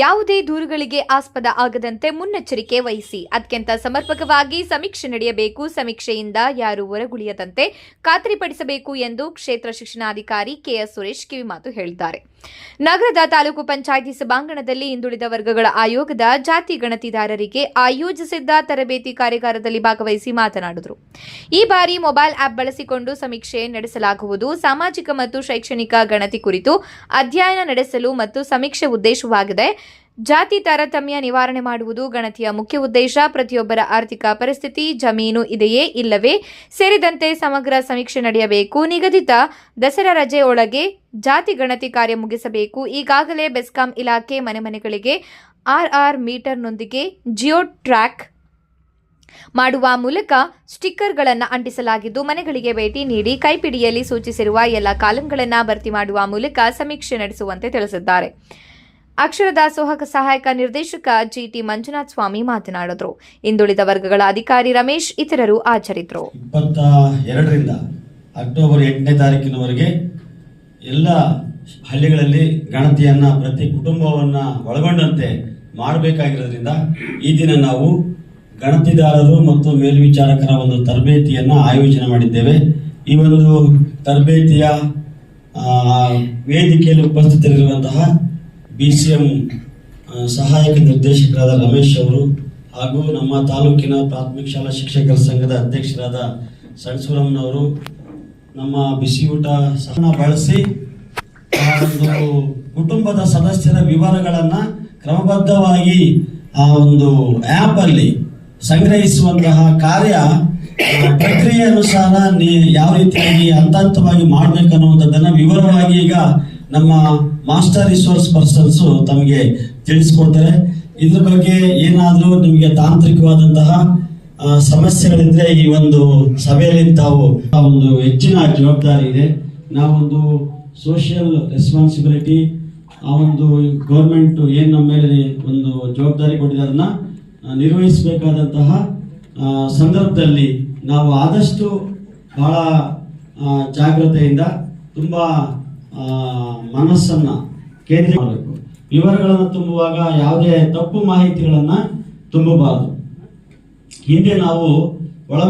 ಯಾವುದೇ ದೂರುಗಳಿಗೆ ಆಸ್ಪದ ಆಗದಂತೆ ಮುನ್ನೆಚ್ಚರಿಕೆ ವಹಿಸಿ. ಅತ್ಯಂತ ಸಮರ್ಪಕವಾಗಿ ಸಮೀಕ್ಷೆ ನಡೆಯಬೇಕು. ಸಮೀಕ್ಷೆಯಿಂದ ಯಾರು ಹೊರಗುಳಿಯದಂತೆ ಖಾತ್ರಿಪಡಿಸಬೇಕು ಎಂದು ಕ್ಷೇತ್ರ ಶಿಕ್ಷಣಾಧಿಕಾರಿ ಕೆಎಸ್ ಸುರೇಶ್ ಕಿವಿಮಾತು ಹೇಳಿದ್ದಾರೆ. ನಗರದ ತಾಲೂಕು ಪಂಚಾಯಿತಿ ಸಭಾಂಗಣದಲ್ಲಿ ಹಿಂದುಳಿದ ವರ್ಗಗಳ ಆಯೋಗದ ಜಾತಿ ಗಣತಿದಾರರಿಗೆ ಆಯೋಜಿಸಿದ್ದ ತರಬೇತಿ ಕಾರ್ಯಾಗಾರದಲ್ಲಿ ಭಾಗವಹಿಸಿ ಮಾತನಾಡಿದರು. ಈ ಬಾರಿ ಮೊಬೈಲ್ ಆಪ್ ಬಳಸಿಕೊಂಡು ಸಮೀಕ್ಷೆ ನಡೆಸಲಾಗುವುದು. ಸಾಮಾಜಿಕ ಮತ್ತು ಶೈಕ್ಷಣಿಕ ಗಣತಿ ಕುರಿತು ಅಧ್ಯಯನ ನಡೆಸಲು ಮತ್ತು ಸಮೀಕ್ಷೆ ಉದ್ದೇಶವಾಗಿದೆ. ಜಾತಿ ತಾರತಮ್ಯ ನಿವಾರಣೆ ಮಾಡುವುದು ಗಣತಿಯ ಮುಖ್ಯ ಉದ್ದೇಶ. ಪ್ರತಿಯೊಬ್ಬರ ಆರ್ಥಿಕ ಪರಿಸ್ಥಿತಿ, ಜಮೀನು ಇದೆಯೇ ಇಲ್ಲವೇ ಸೇರಿದಂತೆ ಸಮಗ್ರ ಸಮೀಕ್ಷೆ ನಡೆಯಬೇಕು. ನಿಗದಿತ ದಸರಾ ರಜೆ ಒಳಗೆ ಜಾತಿ ಗಣತಿ ಕಾರ್ಯ ಮುಗಿಸಬೇಕು. ಈಗಾಗಲೇ ಬೆಸ್ಕಾಂ ಇಲಾಖೆ ಮನೆ ಮನೆಗಳಿಗೆ ಆರ್ಆರ್ ಮೀಟರ್ನೊಂದಿಗೆ ಜಿಯೋ ಟ್ರ್ಯಾಕ್ ಮಾಡುವ ಮೂಲಕ ಸ್ಟಿಕ್ಕರ್ಗಳನ್ನು ಅಂಟಿಸಲಾಗಿದ್ದು, ಮನೆಗಳಿಗೆ ಭೇಟಿ ನೀಡಿ ಕೈಪಿಡಿಯಲ್ಲಿ ಸೂಚಿಸಿರುವ ಎಲ್ಲ ಕಾಲಂಗಳನ್ನು ಭರ್ತಿ ಮಾಡುವ ಮೂಲಕ ಸಮೀಕ್ಷೆ ನಡೆಸುವಂತೆ ತಿಳಿಸಿದ್ದಾರೆ. ಅಕ್ಷರ ದಾಸೋಹ ಸಹಾಯಕ ನಿರ್ದೇಶಕ ಜಿಟಿ ಮಂಜುನಾಥ್ ಸ್ವಾಮಿ ಮಾತನಾಡಿದರು. ಹಿಂದುಳಿದ ವರ್ಗಗಳ ಅಧಿಕಾರಿ ರಮೇಶ್ ಇತರರು ಹಾಜರಿದ್ದರು ಇಪ್ಪತ್ತ ಎರಡರಿಂದ ಅಕ್ಟೋಬರ್ ಎಂಟನೇ ತಾರೀಕಿನವರೆಗೆ ಎಲ್ಲ ಹಳ್ಳಿಗಳಲ್ಲಿ ಗಣತಿಯನ್ನ ಪ್ರತಿ ಕುಟುಂಬವನ್ನ ಒಳಗೊಂಡಂತೆ ಮಾಡಬೇಕಾಗಿರೋದ್ರಿಂದ ಈ ದಿನ ನಾವು ಗಣತಿದಾರರು ಮತ್ತು ಮೇಲ್ವಿಚಾರಕರ ಒಂದು ತರಬೇತಿಯನ್ನ ಆಯೋಜನೆ ಮಾಡಿದ್ದೇವೆ. ಈ ಒಂದು ತರಬೇತಿಯ ವೇದಿಕೆಯಲ್ಲಿ ಉಪಸ್ಥಿತರಿರುವಂತಹ ಬಿ ಸಿ ಎಂ ಸಹಾಯಕ ನಿರ್ದೇಶಕರಾದ ರಮೇಶ್ ಅವರು ಹಾಗೂ ನಮ್ಮ ತಾಲೂಕಿನ ಪ್ರಾಥಮಿಕ ಶಾಲಾ ಶಿಕ್ಷಕರ ಸಂಘದ ಅಧ್ಯಕ್ಷರಾದ ಸಣ್ಸುರಮ್ಮನವರು ನಮ್ಮ ಬಿಸಿ ಊಟ ಸಹನ ಬಳಸಿ ಒಂದು ಕುಟುಂಬದ ಸದಸ್ಯರ ವಿವರಗಳನ್ನು ಕ್ರಮಬದ್ಧವಾಗಿ ಆ ಒಂದು ಆ್ಯಪಲ್ಲಿ ಸಂಗ್ರಹಿಸುವಂತಹ ಕಾರ್ಯ ಪ್ರಕ್ರಿಯೆ ಅನುಸಾರ ಯಾವ ರೀತಿಯಾಗಿ ಹಂತ ಹಂತವಾಗಿ ಮಾಡ್ಬೇಕನ್ನುವಂಥದ್ದನ್ನ ವಿವರವಾಗಿ ಈಗ ನಮ್ಮ ಮಾಸ್ಟರ್ ರಿಸೋರ್ಸ್ ಪರ್ಸನ್ಸ್ ತಮಗೆ ತಿಳಿಸ್ಕೊಡ್ತಾರೆ. ಇದ್ರ ಬಗ್ಗೆ ಏನಾದರೂ ನಿಮಗೆ ತಾಂತ್ರಿಕವಾದಂತಹ ಸಮಸ್ಯೆಗಳಿದ್ರೆ ಈ ಒಂದು ಸಭೆಯಲ್ಲಿ ತಾವು ಒಂದು ಹೆಚ್ಚಿನ ಜವಾಬ್ದಾರಿ ಇದೆ. ನಾವೊಂದು ಸೋಷಿಯಲ್ ರೆಸ್ಪಾನ್ಸಿಬಿಲಿಟಿ ಆ ಒಂದು ಗೌರ್ಮೆಂಟ್ ಏನು ನಮ್ಮ ಮೇಲೆ ಒಂದು ಜವಾಬ್ದಾರಿ ಕೊಟ್ಟಿದೆ ಅದನ್ನ ನಿರ್ವಹಿಸಬೇಕಾದಂತಹ ಸಂದರ್ಭದಲ್ಲಿ ನಾವು ಆದಷ್ಟು ಬಹಳ ಜಾಗ್ರತೆಯಿಂದ ತುಂಬಾ ಮನಸ್ಸನ್ನ ಕೇಂದ್ರ ಮಾಡಬೇಕು ವಿವರಗಳನ್ನು ತುಂಬುವಾಗ ಯಾವುದೇ ತಪ್ಪು ಮಾಹಿತಿಗಳನ್ನ ತುಂಬಬಾರದು. ಹಿಂದೆ ನಾವು ಒಳ